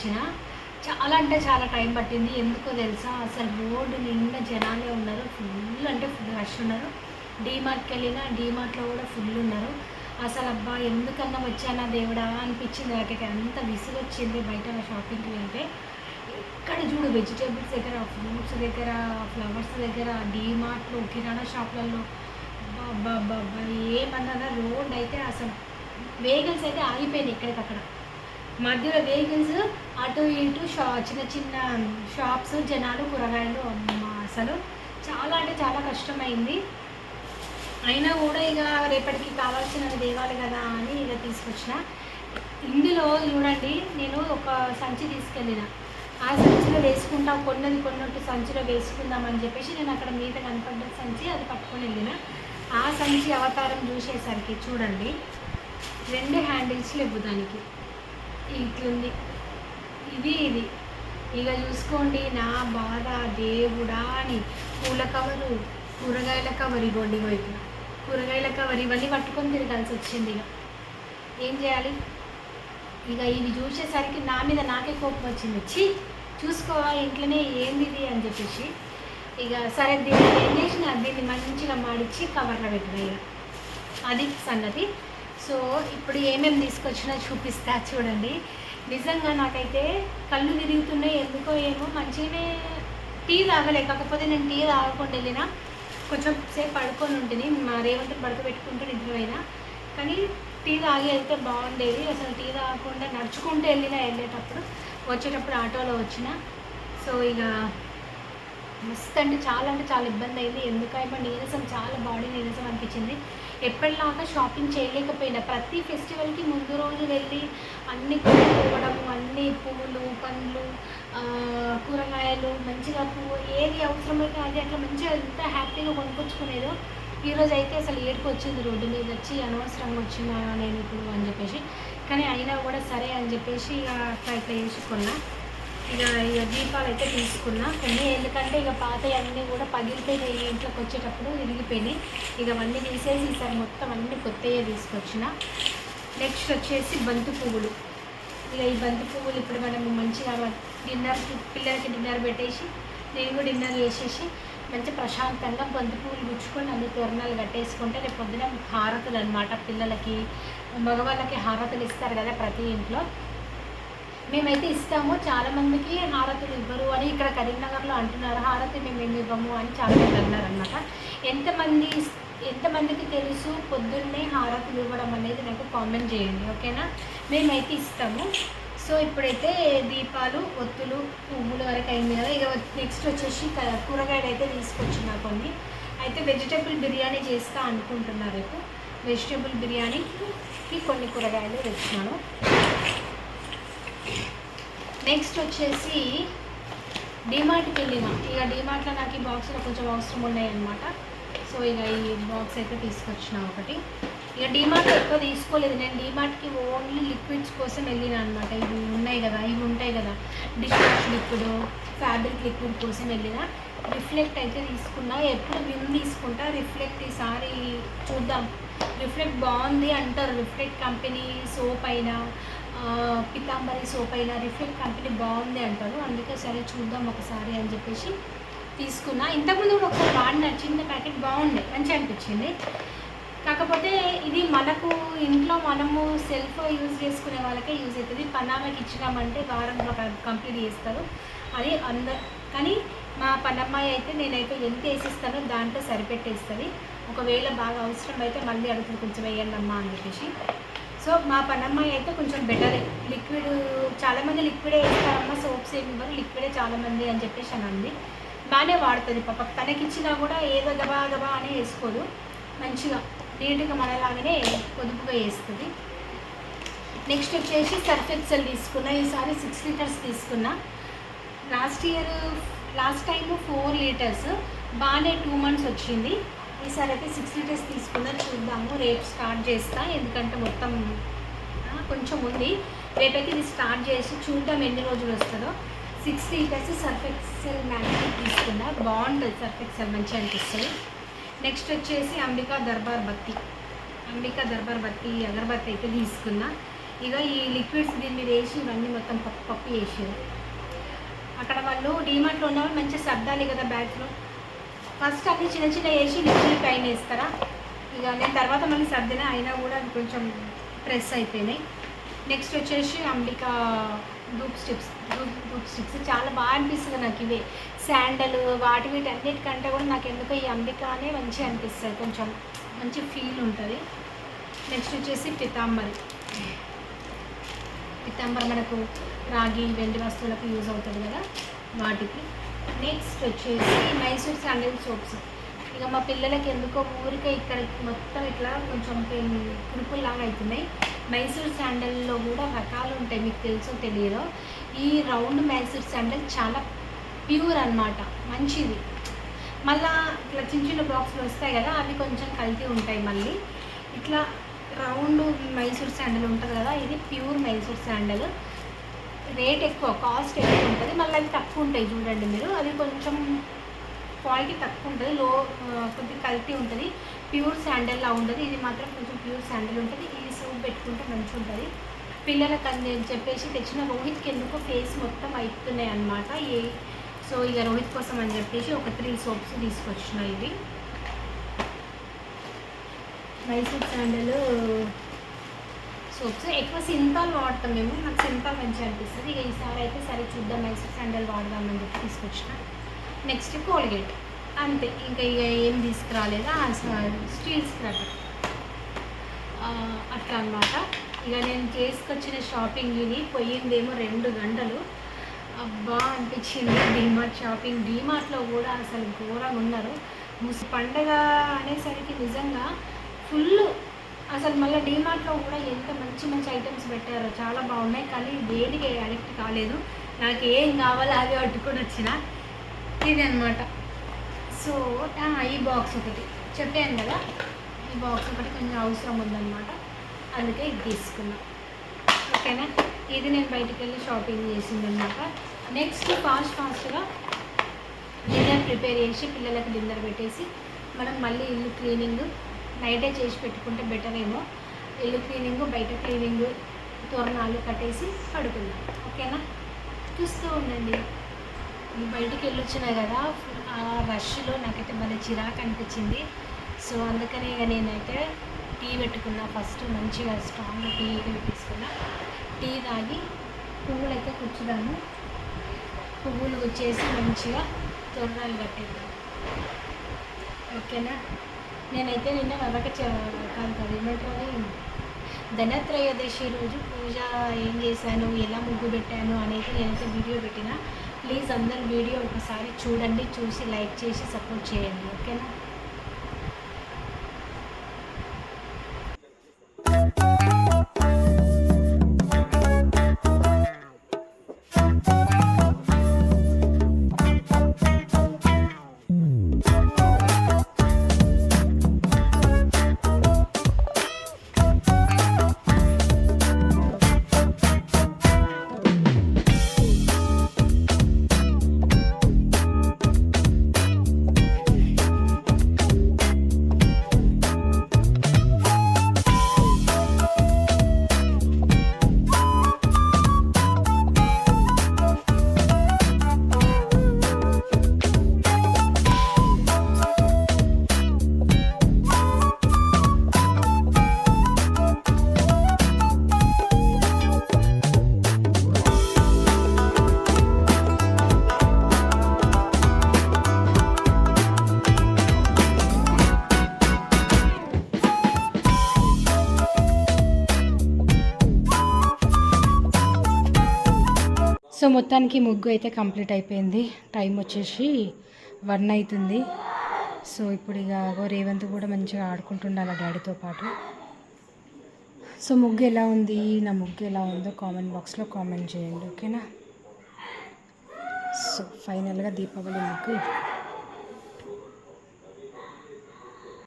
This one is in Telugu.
వచ్చిన చాలా అంటే చాలా టైం పట్టింది. ఎందుకో తెలుసా? అసలు రోడ్డు నిండా జనాలే ఉన్నారు. ఫుల్ అంటే ఫుల్ రష్ ఉన్నారు. డీమార్ట్కి వెళ్ళినా డీమార్ట్లో కూడా ఫుల్ ఉన్నారు. అసలు అబ్బా ఎందుకన్నా వచ్చానా దేవుడా అనిపించింది నాకైతే. అంత విసుగు వచ్చింది బయట షాపింగ్కి వెళ్తే. ఎక్కడ చూడు వెజిటేబుల్స్ దగ్గర ఫ్రూట్స్ దగ్గర ఫ్లవర్స్ దగ్గర డీమార్ట్లో కిరాణా షాప్లలో. అబ్బా అబ్బా అబ్బా ఏమన్నా రోడ్ అయితే అసలు వెహికల్స్ అయితే ఆగిపోయినాయి ఎక్కడికక్కడ. మధ్యలో వెహికల్స్ అటు ఇటు షా చిన్న చిన్న షాప్స్ జనాలు కూరగాయలు అసలు. చాలా అంటే చాలా కష్టమైంది. అయినా కూడా ఇక రేపటికి కావాల్సినవి దేవాలి కదా అని ఇక తీసుకొచ్చిన. ఇందులో చూడండి నేను ఒక సంచి తీసుకెళ్ళిన. ఆ సంచిలో వేసుకుంటాం కొన్నది కొన్నట్టు సంచిలో వేసుకుందామని చెప్పేసి నేను అక్కడ మీద కనపడ్డ సంచి అది పట్టుకొని వెళ్ళిన. ఆ సంచి అవతారం చూసేసరికి చూడండి రెండు హ్యాండిల్స్ లేవు దానికి. ఇట్లుంది. ఇది ఇది. ఇక చూసుకోండి నా బాధ దేవుడా అని. పూల కవరు కూరగాయల కవర్ ఇవ్వండి ఇట్లా కూరగాయల కవర్ ఇవన్నీ పట్టుకొని తిరగాల్సి వచ్చింది ఇక. ఏం చేయాలి? ఇక ఇవి చూసేసరికి నా మీద నాకే కోపం వచ్చింది. ఛీ! చూసుకోవా ఇంట్లోనే ఏంది ఇది అని చెప్పేసి. ఇక సరే దీన్ని ఏం చేసిన దీన్ని మంచిగా మాడిచ్చి కవర్లో పెట్టిన ఇక. అది సంగతి. సో ఇప్పుడు ఏమేమి తీసుకొచ్చినా చూపిస్తా చూడండి. నిజంగా నాకైతే కళ్ళు తిరుగుతున్నాయి ఎందుకో ఏమో మంచిగానే టీ తాగలే కాకపోతే నేను టీ తాగకుండా వెళ్ళినా. కొంచెం సేపు పడుకొని ఉంటుంది మా రేవంతుని పడుకోబెట్టుకుంటూ నిద్రపోయినా. కానీ టీ తాగి వెళ్తే బాగుండేది. అసలు టీ తాగకుండా నడుచుకుంటూ వెళ్ళినా వెళ్ళేటప్పుడు వచ్చేటప్పుడు ఆటోలో వచ్చిన. సో ఇక మస్తు అంటే చాలా అంటే చాలా ఇబ్బంది అయింది. ఎందుకైనా నీరసం చాలా బాడీ నీరసం అనిపించింది. ఎప్పటిలాగా షాపింగ్ చేయలేకపోయినా ప్రతి ఫెస్టివల్కి ముందు రోజు వెళ్ళి అన్ని కొనుక్కోవడం అన్ని పువ్వులు పండ్లు కూరగాయలు మంచిగా పువ్వు ఏది అవసరమైతే అది అట్లా మంచిగా ఎంత హ్యాపీగా కొనుక్కొచ్చుకునేదో ఈరోజు అయితే అసలు ఏడుకు వచ్చింది రోడ్డు మీద వచ్చి అనవసరంగా వచ్చిందా నేను ఇప్పుడు అని చెప్పేసి. కానీ అయినా కూడా సరే అని చెప్పేసి ఇక అట్లా ఇట్లా వేసుకున్నా ఇక ఇక దీపాలు అయితే తీసుకున్నా. కొన్ని ఎందుకంటే ఇక పాత అన్నీ కూడా పగిలిపోయినాయి ఈ ఇంట్లోకి వచ్చేటప్పుడు విరిగిపోయినాయి. ఇక అవన్నీ తీసేసి ఈసారి మొత్తం అన్ని కొత్తయే తీసుకొచ్చిన. నెక్స్ట్ వచ్చేసి బంతి పువ్వులు. ఇక ఈ బంతి పువ్వులు ఇప్పుడు మనం మంచిగా డిన్నర్ పిల్లలకి డిన్నర్ పెట్టేసి నేను కూడా డిన్నర్ చేసేసి మంచి ప్రశాంతంగా బంతి పువ్వులు గుచ్చుకొని అన్ని తోరణాలు కట్టేసుకుంటే రేపు పొద్దున హారతులు అనమాట పిల్లలకి మగవాళ్ళకి హారతులు ఇస్తారు కదా ప్రతి ఇంట్లో. మేమైతే ఇస్తాము. చాలా మందికి హారతులు ఇవ్వరు అని ఇక్కడ కరీంనగర్లో అంటున్నారు. హారతి మేము ఏమి ఇవ్వము అని చాలా మంది అన్నారు ఎంతమంది ఎంతమందికి తెలుసు పొద్దున్నే హారతులు ఇవ్వడం అనేది నాకు కామెంట్ చేయండి ఓకేనా? మేమైతే ఇస్తాము. సో ఇప్పుడైతే దీపాలు ఒత్తులు పువ్వులు వరకు అయింది కదా. ఇక నెక్స్ట్ వచ్చేసి కూరగాయలు అయితే తీసుకొచ్చిన కొన్ని. అయితే వెజిటేబుల్ బిర్యానీ చేస్తా అనుకుంటున్నా రేపు. వెజిటేబుల్ బిర్యానీకి కొన్ని కూరగాయలు తెచ్చినాను నెక్స్ట్ వచ్చేసి డిమార్ట్కి వెళ్ళిన. ఇక డిమార్ట్లో నాకు ఈ బాక్స్లో కొంచెం అవసరం ఉన్నాయి అనమాట సో ఇక ఈ బాక్స్ అయితే తీసుకొచ్చిన ఒకటి. ఇక డిమార్ట్ ఎక్కువ తీసుకోలేదు. నేను డిమార్ట్కి ఓన్లీ లిక్విడ్స్ కోసం వెళ్ళిన అనమాట ఇవి ఉన్నాయి కదా ఇవి ఉంటాయి కదా. Dish wash liquid fabric liquid కోసం వెళ్ళిన. రిఫ్లెక్ట్ అయితే తీసుకున్నా. ఎప్పుడు విమ్ తీసుకుంటా రిఫ్లెక్ట్ ఈసారి చూద్దాం. రిఫ్లెక్ట్ బాగుంది అంటారు. రిఫ్లెక్ట్ కంపెనీ సోప్ అయినా పితాంబరి సోప్ అయినా రిఫిల్ కంపెనీ బాగుంది అంటారు. అందుకే సరే చూద్దాం ఒకసారి అని చెప్పేసి తీసుకున్నా. ఇంతకుముందు కూడా ఒకసారి వాడిన చిన్న ప్యాకెట్ బాగుండే మంచిగా అనిపించింది. కాకపోతే ఇది మనకు ఇంట్లో మనము సెల్ఫ్ యూజ్ చేసుకునే వాళ్ళకే యూజ్ అవుతుంది. పనామకి ఇచ్చినామంటే వారం కంప్లీట్ చేస్తారు. అది అంద కానీ మా పనమ్మాయి అయితే నేనైతే ఎంత వేసిస్తానో దాంట్లో సరిపెట్టేస్తుంది. ఒకవేళ బాగా అవసరం అయితే మళ్ళీ అడుగుతుంది కొంచెం వేయండి అమ్మా అని చెప్పేసి. సో మా పనమ్మాయి అయితే కొంచెం బెటరే లిక్విడ్ చాలామంది లిక్విడే వేస్తారమ్మా సోప్స్ ఏమి ఇవ్వరు లిక్విడే చాలామంది అని చెప్పేసి అని అంది. బాగానే వాడుతుంది పాప. తనకిచ్చినా కూడా ఏదో గబా గబా అని వేసుకోదు. మంచిగా నీట్గా మనలాగానే పొదుపుగా వేస్తుంది. నెక్స్ట్ వచ్చేసి సర్ఫ్ ఎక్సెల్ తీసుకున్నా. ఈసారి సిక్స్ లీటర్స్ తీసుకున్నా. Last year last time four litres బాగానే టూ మంత్స్ వచ్చింది. ఈసారి అయితే సిక్స్ లీటర్స్ తీసుకుందా చూద్దాము. రేపు స్టార్ట్ చేస్తా. ఎందుకంటే మొత్తం కొంచెం ఉంది. రేపైతే ఇది స్టార్ట్ చేసి చూద్దాం ఎన్ని రోజులు వస్తుందో. Six litres Surf Excel magnet తీసుకున్నా బాగుంటుంది సర్ఫ్ ఎక్సెల్ మంచిగా అనిపిస్తుంది. నెక్స్ట్ వచ్చేసి అంబికా దర్బార్ బత్తి. అంబికా దర్బార్ బత్తి అగరబత్తి అయితే తీసుకున్నా. ఇక ఈ లిక్విడ్స్ దీని మీద వేసి ఇవన్నీ మొత్తం పప్పు పప్పు వేసారు అక్కడ వాళ్ళు డీమార్ట్లో ఉన్న వాళ్ళు మంచిగా సర్దాలి కదా బ్యాగ్లో ఫస్ట్ అన్ని చిన్న చిన్న వేసి లిక్విడ్ పైన వేస్తారా? ఇక నేను తర్వాత మళ్ళీ సర్దిన అయినా కూడా అవి కొంచెం ప్రెస్ అయిపోయినాయి. నెక్స్ట్ వచ్చేసి అంబికా దూప్ స్టిప్స్. దూప్ ధూప్ స్టిప్స్. చాలా బాగా అనిపిస్తుంది నాకు ఇవే. శాండల్ వాటి వీటి అన్నిటికంటే కూడా నాకు ఎందుకో ఈ అంబికానే మంచిగా అనిపిస్తుంది. కొంచెం మంచి ఫీల్ ఉంటుంది. నెక్స్ట్ వచ్చేసి పితాంబరి. పితాంబరి మనకు రాగి వెండి వస్తువులకు యూజ్ అవుతుంది కదా వాటికి. నెక్స్ట్ వచ్చేసి మైసూర్ శాండిల్ సోప్స్. ఇక మా పిల్లలకి ఎందుకో ఊరికే ఇక్కడ మొత్తం ఇట్లా కొంచెం కురుకుల్లాగా అవుతున్నాయి మైసూర్ శాండల్లో కూడా రకాలు ఉంటాయి మీకు తెలుసో తెలియదో. ఈ రౌండ్ మైసూర్ శాండల్ చాలా ప్యూర్ అన్నమాట మంచిది. మళ్ళా ఇట్లా చిన్న చిన్న బాక్స్లు వస్తాయి కదా అవి కొంచెం కల్తీ ఉంటాయి మళ్ళీ. ఇట్లా రౌండ్ మైసూర్ శాండల్ ఉంటుంది కదా ఇది ప్యూర్ మైసూర్ శాండల్. రేట్ ఎక్కువ కాస్ట్ ఎక్కువ ఉంటుంది. మళ్ళీ అవి తక్కువ ఉంటాయి చూడండి మీరు. అది కొంచెం క్వాలిటీ తక్కువ ఉంటుంది. లో కొద్దిగా కల్తీ ఉంటుంది. ప్యూర్ శాండల్లా ఉంటుంది. ఇది మాత్రం కొంచెం ప్యూర్ శాండల్ ఉంటుంది. ఇది సోప్ పెట్టుకుంటే మంచిగా ఉంటుంది. పిల్లలకు అని చెప్పేసి తెచ్చిన రోహిత్కి ఎందుకో ఫేస్ మొత్తం అవుతున్నాయి అన్నమాట. ఏ సో ఇక రోహిత్ కోసం అని చెప్పేసి ఒక త్రీ సోప్స్ తీసుకొచ్చిన ఇవి. మైసూర్ శాండల్ సోప్స్ ఎక్కువ సింతాల్ వాడతాం మేము. నాకు సింతాల్ మంచిగా అనిపిస్తుంది. ఇక ఈసారి అయితే సరే చూద్దాం. మైసూర్ శాండల్ వాడదామని చెప్పి తీసుకొచ్చిన. Next Colgate. అంతే. ఇంకా ఇక ఏం తీసుకురాలేదా? స్టీల్ స్క్రబ్ అట్లా అనమాట ఇక నేను చేసుకొచ్చిన షాపింగ్ ఇది పోయిందేమో రెండు గంటలు. అబ్బా అనిపించింది. డీమార్ట్ షాపింగ్. డీమార్ట్లో కూడా అసలు ఘోరంగా ఉన్నారు. ముసి పండగ అనేసరికి నిజంగా ఫుల్ అసలు మళ్ళీ డీమార్ట్లో కూడా ఎంత మంచి మంచి ఐటమ్స్ పెట్టారో చాలా బాగున్నాయి. కానీ దేనికి అడిక్ట్ కాలేదు. నాకు ఏం కావాలో అవి పట్టుకొని వచ్చిన. ఇది అనమాట సో ఈ బాక్స్ ఒకటి. చెప్పాను కదా ఈ బాక్స్ ఒకటి కొంచెం అవసరం ఉందన్నమాట. అందుకే ఇది తీసుకున్నా. ఓకేనా? ఇది నేను బయటికి వెళ్ళి షాపింగ్ చేసిందనమాట నెక్స్ట్ ఫాస్ట్ ఫాస్ట్గా డిన్నర్ ప్రిపేర్ చేసి పిల్లలకు డిన్నర్ పెట్టేసి మనం మళ్ళీ ఇల్లు క్లీనింగ్ నైటే చేసి పెట్టుకుంటే బెటర్ ఏమో. ఇల్లు క్లీనింగ్ బయట క్లీనింగ్ తోరణాలు కట్టేసి పడుకుందాం ఓకేనా? చూస్తూ ఉండండి. బయటికి వెళ్ళొచ్చినా కదా ఆ రష్లో నాకైతే భలే చిరాకు అనిపించింది. సో అందుకనే ఇక నేనైతే టీ పెట్టుకున్నా. ఫస్ట్ మంచిగా స్ట్రాంగ్గా టీ తీసుకున్నా. టీ తాగి పువ్వులు అయితే కూర్చున్నాను. పువ్వులు వచ్చేసి మంచిగా తొర్రాలు కట్టేద్దాం. ఓకేనా? నేనైతే నిన్న వెనక చ- ఏమంటారు ధనత్రయోదశి రోజు పూజ ఏం చేశాను ఎలా ముగ్గు పెట్టాను అనేది నేనైతే వీడియో పెట్టిన ప్లీజ్ అందరు వీడియో ఒకసారి చూడండి చూసి లైక్ చేసి సపోర్ట్ చేయండి ఓకేనా? సో మొత్తానికి ముగ్గు అయితే కంప్లీట్ అయిపోయింది. టైం వచ్చేసి వన్ అవుతుంది. సో ఇప్పుడు ఇక రేవంత్ కూడా మంచిగా ఆడుకుంటుండాలి డాడీతో పాటు. సో ముగ్గు ఎలా ఉంది? నా ముగ్గు ఎలా ఉందో కామెంట్ బాక్స్లో కామెంట్ చేయండి ఓకేనా? సో ఫైనల్గా దీపావళి ముగ్గు.